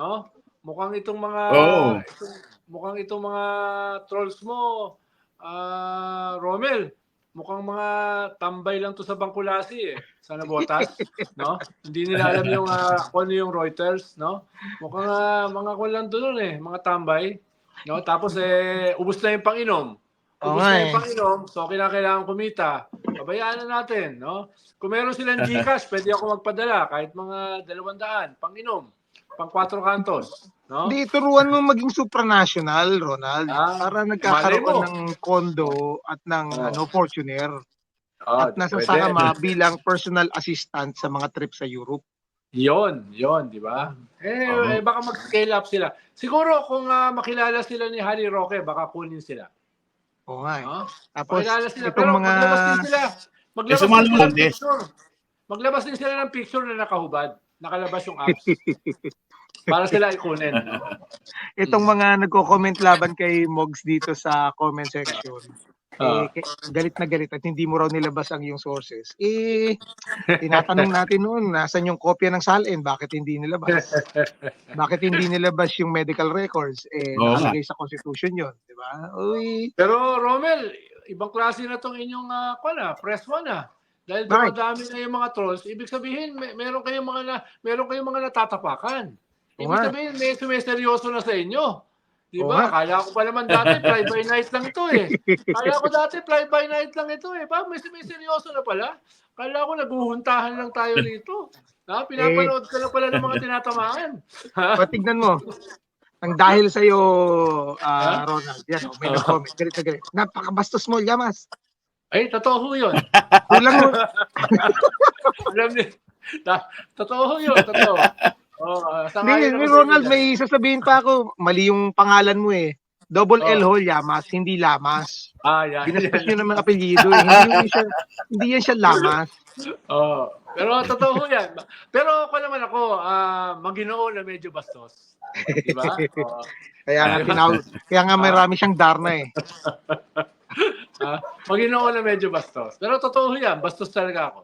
No? Mukhang itong mga Oo. itong, mukhang itong mga trolls mo ah Romel, mukhang mga tambay lang to sa Bangkulasi eh. Sa Nabotas, no? Hindi nila alam yung kung ano yung Reuters, no? Mukhang ah, mga kung lang doon eh, mga tambay. No? Tapos eh ubos na yung panginom. Ubus nga na eh. yung panginom, so kailangan kumita. Pabayaan na natin, no? Kung meron silang Gcash, pwede ako magpadala kahit mga dalawang daan, panginom, pang 4 kantos, no? Hindi, turuan mo maging supranational, Ronald. Ah, para nagkakaroon ng condo at ng Oh. ano, Fortuner. Oh, at nasasama bilang personal assistant sa mga trip sa Europe. Yon, yon, di ba? Eh, Oo. eh, baka mag-scale up sila. Siguro kung ah, makilala sila ni Harry Roque, baka kunin sila. Oo nga eh. No? Tapos, Makilala sila. Pero mga... maglabas din sila. Maglabas Eh, din sila ng picture. Maglabas din sila ng picture na nakahubad. Nakalabas yung apps. Para sila ikunin. Itong mga nagko-comment laban kay Mogs dito sa comment section. Ah. Eh, ke- galit na galit at hindi mo raw nilabas ang iyong sources. Eh, tinatanong natin noon, nasan yung kopya ng salin? Bakit hindi nilabas? Bakit hindi nilabas yung medical records? Eh, nga. nakalagay sa constitution yon, di ba? Uy, Pero Romel, ibang klase na tong inyong uh, na, press one ah. Dahil Bakit? dumadami na yung mga trolls, ibig sabihin may, meron kayong mga na, meron kayong mga natatapakan. Ibig nga. sabihin may sumiseryoso na sa inyo. Di ba? nga. Kala ko pa naman dati fly by night lang ito eh. Kala ko dati fly by night lang ito eh. Pa, may sumiseryoso na pala. Kala ko naguhuntahan lang tayo rito. Ha? Pinapanood ka na pala ng mga tinatamaan. Ha? patignan mo. Ang dahil sa iyo, Ha? Ronald, yan, oh, may nag-comment. Galit na galit. Napakabastos mo, Yamas. Ay, totoo ho yun. Kulang mo. Alam niyo, ta- totoo yun, totoo. Oh, uh, Hindi, ni Ronald, may sasabihin pa ako. Mali yung pangalan mo eh. Double L Oh. hole, Yamas, hindi Lamas. Ah, yan. Ginastos nyo naman apelyido eh. Hindi, yan siya, hindi yan siya Lamas. Oh, pero totoo ho yan. Pero ako naman ako, ah, maginoo na medyo bastos. Di ba? Oo. Kaya nga, tinaw- kaya nga marami siyang Darna eh. Ah, maginoo na medyo bastos. Pero totoo yan, bastos talaga ako.